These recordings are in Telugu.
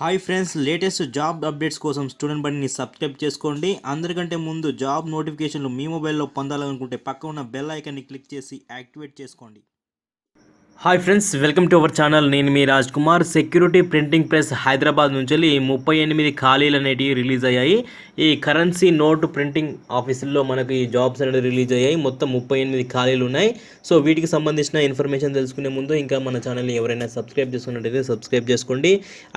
Hi friends latest job updates కోసం స్టూడెంట్ బండిని సబ్స్క్రైబ్ చేసుకోండి. అందరికంటే ముందు జాబ్ నోటిఫికేషన్లు మీ మొబైల్లో పొందాలనుకుంటే పక్క ఉన్న బెల్ ఐకాన్ని క్లిక్ చేసి యాక్టివేట్ చేసుకోండి. Hi friends welcome to our channel నేను మీ Raj Kumar. Security printing press Hyderabad నుంచి ముప్పై ఎనిమిది ఖాళీలు అనేటివి రిలీజ్ అయ్యాయి. ఈ కరెన్సీ నోట్ ప్రింటింగ్ ఆఫీసుల్లో మనకి ఈ జాబ్స్ అనేది రిలీజ్ అయ్యాయి. మొత్తం ముప్పై ఎనిమిది ఖాళీలు ఉన్నాయి. సో వీటికి సంబంధించిన ఇన్ఫర్మేషన్ తెలుసుకునే ముందు ఇంకా మన ఛానల్ని ఎవరైనా సబ్స్క్రైబ్ చేసుకున్నట్టయితే సబ్స్క్రైబ్ చేసుకోండి.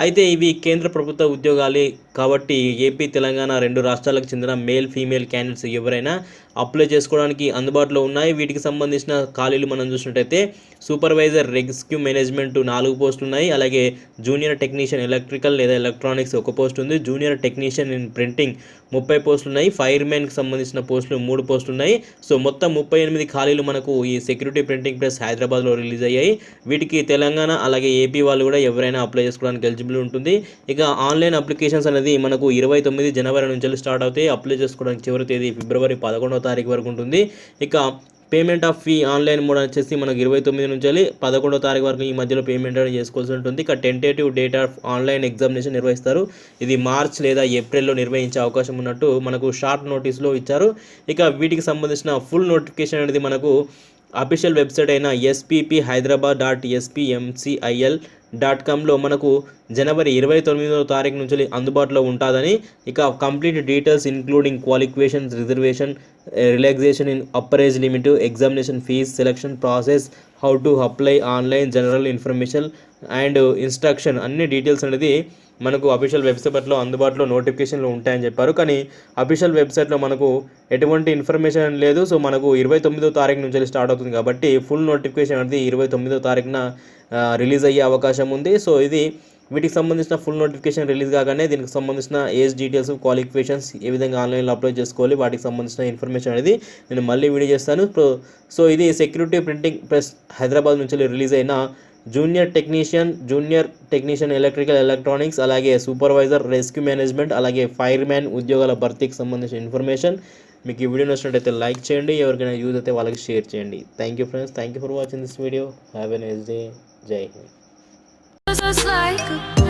అయితే ఇవి కేంద్ర ప్రభుత్వ ఉద్యోగాలే కాబట్టి ఏపీ తెలంగాణ రెండు రాష్ట్రాలకు చెందిన మేల్ ఫీమేల్ క్యాండిడేట్స్ ఎవరైనా అప్లై చేసుకోవడానికి అందుబాటులో ఉన్నాయి. వీటికి సంబంధించిన ఖాళీలు మనం చూసినట్టయితే సూపర్వైజర్ రెస్క్యూ మేనేజ్మెంట్ నాలుగు పోస్టులు ఉన్నాయి అలాగే జూనియర్ టెక్నీషియన్ ఎలక్ట్రికల్ లేదా ఎలక్ట్రానిక్స్ ఒక పోస్ట్ ఉంది. జూనియర్ టెక్నీషియన్ ఇన్ ప్రింటింగ్ ముప్పై పోస్టులు ఉన్నాయి ఫైర్ మ్యాన్కి సంబంధించిన పోస్టులు మూడు పోస్టులు ఉన్నాయి సో మొత్తం ముప్పై ఎనిమిది ఖాళీలు మనకు ఈ సెక్యూరిటీ ప్రింటింగ్ ప్రెస్ హైదరాబాద్లో రిలీజ్ అయ్యాయి. వీటికి తెలంగాణ అలాగే ఏపీ వాళ్ళు కూడా ఎవరైనా అప్లై చేసుకోవడానికి ఎలిజిబుల్ ఉంటుంది. ఇక ఆన్లైన్ అప్లికేషన్స్ అనేది మనకు ఇరవై తొమ్మిది జనవరి నుంచి స్టార్ట్ అవుతాయి. అప్లై చేసుకోవడానికి చివరి తేదీ ఫిబ్రవరి పదకొండవ తారీఖు వరకు ఉంటుంది. ఇక payment of fee online mode వచ్చేసి మనకు ఇరవై తొమ్మిది నుంచి వెళ్ళి పదకొండో తారీఖు వరకు ఈ మధ్యలో పేమెంట్ అనేది చేసుకోవాల్సి ఉంటుంది. ఇక tentative date of online examination నిర్వహిస్తారు. ఇది మార్చ్ లేదా ఏప్రిల్లో నిర్వహించే అవకాశం ఉన్నట్టు మనకు షార్ట్ నోటీస్లో ఇచ్చారు. ఇక వీటికి సంబంధించిన ఫుల్ నోటిఫికేషన్ అనేది మనకు అఫీషియల్ వెబ్సైట్ అయిన SPP Hyderabad dot SPMCIL dot కామ్లో మనకు జనవరి ఇరవై తొమ్మిదవ తారీఖు నుంచి అందుబాటులో ఉంటుందని. ఇక complete details including qualifications reservation relaxation in upper limit examination fee selection process how to apply online general information and instruction అన్ని డీటెయిల్స్ అనేది మనకు అఫీషియల్ వెబ్సైట్లో అందుబాటులో నోటిఫికేషన్లు ఉంటాయని చెప్పారు. కానీ అఫీషియల్ వెబ్సైట్లో మనకు ఎటువంటి ఇన్ఫర్మేషన్ లేదు. సో మనకు ఇరవై తొమ్మిదో తారీఖు నుంచి స్టార్ట్ అవుతుంది కాబట్టి ఫుల్ నోటిఫికేషన్ అనేది ఇరవై తొమ్మిదో తారీఖున రిలీజ్ అయ్యే అవకాశం ఉంది. సో ఇది వీటికి సంబంధించిన ఫుల్ నోటిఫికేషన్ రిలీజ్ కాగానే దీనికి సంబంధించిన ఏజ్ డీటెయిల్స్ క్వాలిఫికేషన్స్ ఏ విధంగా ఆన్లైన్లో అప్లై చేసుకోవాలి వాటికి సంబంధించిన ఇన్ఫర్మేషన్ అనేది నేను మళ్ళీ వీడియో చేస్తాను. సో సో ఇది సెక్యూరిటీ ప్రింటింగ్ ప్రెస్ హైదరాబాద్ నుంచి రిలీజ్ అయిన junior technician junior technician electrical electronics అలాగే సూపర్వైజర్ రెస్క్యూ మేనేజ్మెంట్ అలాగే ఫైర్ మ్యాన్ ఉద్యోగాల భర్తీకి సంబంధించిన ఇన్ఫర్మేషన్ మీకు ఈ వీడియో నచ్చినట్టయితే లైక్ చేయండి ఎవరికైనా యూజ్ అయితే వాళ్ళకి షేర్ చేయండి. Thank you friends thank you for watching this video have a nice day Jai Hind just like a.